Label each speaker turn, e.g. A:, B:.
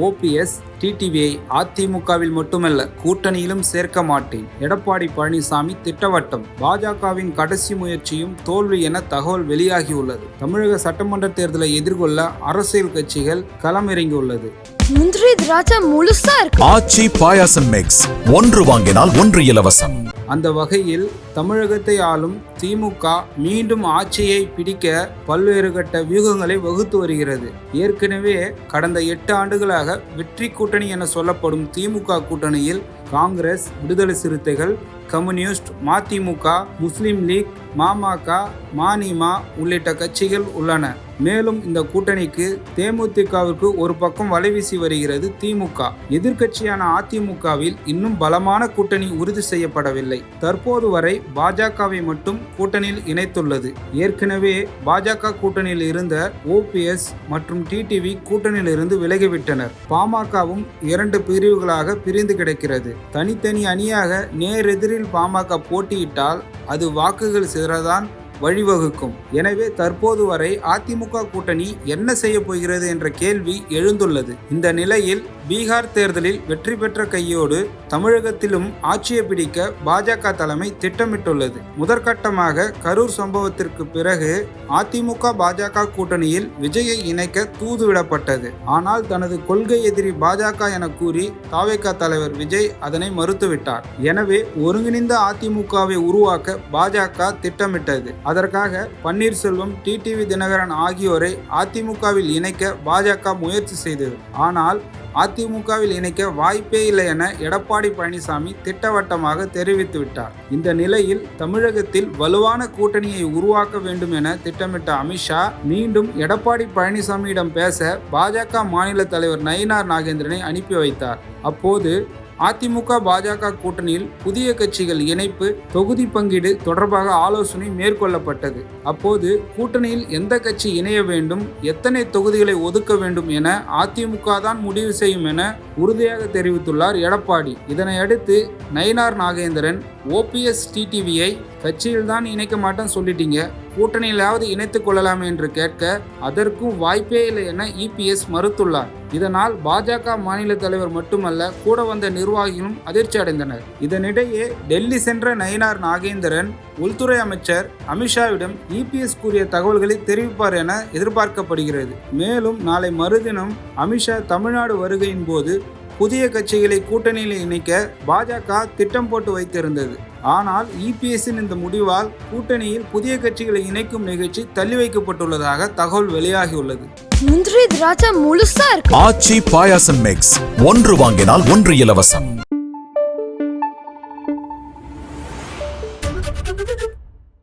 A: OPS டிடிவியை அதிமுகவில் மட்டுமல்ல கூட்டணியிலும் சேர்க்க மாட்டேன். எடப்பாடி பழனிசாமி திட்டவட்டம். பாஜகவின் கடைசி முயற்சியும் தோல்வி என தகவல் வெளியாகியுள்ளது. தமிழக சட்டமன்ற தேர்தலை எதிர்கொள்ள அரசியல் கட்சிகள் களமிறங்கியுள்ளது.
B: முந்திரி திராட்சை முழுசா இருக்கு.
C: ஆச்சி பாயாசம் மிக்ஸ் ஒன்று வாங்கினால் ஒன்று இலவசம்.
A: அந்த வகையில் தமிழகத்தை ஆளும் திமுக மீண்டும் ஆட்சியை பிடிக்க பல்வேறு கட்ட வியூகங்களை வகுத்து வருகிறது. ஏற்கனவே கடந்த எட்டு ஆண்டுகளாக வெற்றி கூட்டணி என சொல்லப்படும் திமுக கூட்டணியில் காங்கிரஸ் விடுதலை சிறுத்தைகள் கம்யூனிஸ்ட் மதிமுக முஸ்லிம் லீக் மாமாக மானிமா உள்ளிட்ட கட்சிகள் உள்ளன. மேலும் இந்த கூட்டணிக்கு தேமுதிகவிற்கு ஒரு பக்கம் வலைவீசி வருகிறது திமுக. எதிர்க்கட்சியான அதிமுகவில் இன்னும் பலமான கூட்டணி உறுதி செய்யப்படவில்லை. தற்போது வரை பாஜகவை மட்டும் கூட்டணியில் இணைத்துள்ளது. ஏற்கனவே பாஜக கூட்டணியில் இருந்த ஓபிஎஸ் மற்றும் டிடிவி கூட்டணியிலிருந்து விலகிவிட்டனர். பாமகவும் இரண்டு பிரிவுகளாக பிரிந்து கிடக்கிறது. தனித்தனி அணியாக நேரெதிரில் பாமக போட்டியிட்டால் அது வாக்குகள் சிதறதான் வழிவகுக்கும். எனவே தற்போது வரை அதிமுக கூட்டணி என்ன செய்ய போகிறது என்ற கேள்வி எழுந்துள்ளது. இந்த நிலையில் பீகார் தேர்தலில் வெற்றி பெற்ற கையோடு தமிழகத்திலும் ஆட்சியை பிடிக்க பாஜக தலைமை திட்டமிட்டுள்ளது. முதற்கட்டமாக கரூர் சம்பவத்திற்கு பிறகு அதிமுக பாஜக கூட்டணியில் விஜயை இணைக்க தூதுவிடப்பட்டது. ஆனால் தனது கொள்கை எதிரி பாஜக என கூறி தாவேகா தலைவர் விஜய் அதனை மறுத்துவிட்டார். எனவே ஒருங்கிணைந்த அதிமுகவை உருவாக்க பாஜக திட்டமிட்டது. அதற்காக பன்னீர்செல்வம் டிடிவி தினகரன் ஆகியோரை அதிமுகவில் இணைக்க பாஜக முயற்சி செய்தது. ஆனால் அதிமுகவில் இணைக்க வாய்ப்பே இல்லை என எடப்பாடி பழனிசாமி திட்டவட்டமாக தெரிவித்துவிட்டார் இந்த நிலையில் தமிழகத்தில் வலுவான கூட்டணியை உருவாக்க வேண்டும் என திட்டமிட்ட அமித்ஷா மீண்டும் எடப்பாடி பழனிசாமியிடம் பேச பாஜக மாநில தலைவர் நயினார் நாகேந்திரனை அனுப்பி வைத்தார். அப்போது அதிமுக பாஜக கூட்டணியில் புதிய கட்சிகள் இணைப்பு தொகுதி பங்கீடு தொடர்பாக ஆலோசனை மேற்கொள்ளப்பட்டது. அப்போது கூட்டணியில் எந்த கட்சி இணைய வேண்டும் எத்தனை தொகுதிகளை ஒதுக்க வேண்டும் என அதிமுக தான் முடிவு செய்யும் என உறுதியாக தெரிவித்துள்ளார் எடப்பாடி. இதனையடுத்து நயினார் நாகேந்திரன் ஓபிஎஸ் டிடிவியை கட்சியில் தான் இணைக்க மாட்டேன்னு சொல்லிட்டீங்க. கூட்டணியிலாவது இணைத்துக் கொள்ளலாம் என்று கேட்க அதற்கும் வாய்ப்பே இல்லை என இபிஎஸ் மறுத்துள்ளார். இதனால் பாஜக மாநில தலைவர் மட்டுமல்ல கூட வந்த நிர்வாகிகளும் அதிர்ச்சி அடைந்தனர். இதனிடையே டெல்லி சென்ற நயினார் நாகேந்திரன் உள்துறை அமைச்சர் அமித்ஷாவிடம் இபிஎஸ் கூறிய தகவல்களை தெரிவிப்பார் என எதிர்பார்க்கப்படுகிறது. மேலும் நாளை மறுதினம் அமித்ஷா தமிழ்நாடு வருகையின் போது புதிய கட்சிகளை கூட்டணியில் இணைக்க பாஜக திட்டம் போட்டு வைத்திருந்தது. ஆனால் இபிஎஸ்ஸின் இந்த முடிவால் கூட்டணியில் புதிய கட்சிகளை இணைக்கும் நிகழ்ச்சி தள்ளி வைக்கப்பட்டுள்ளதாக தகவல் வெளியாகியுள்ளது.
B: முந்திரி திராட்சை முழுசா இருக்கு.
C: ஆச்சி பாயாசம் மிக்ஸ் ஒன்று வாங்கினால் ஒன்று இலவசம்.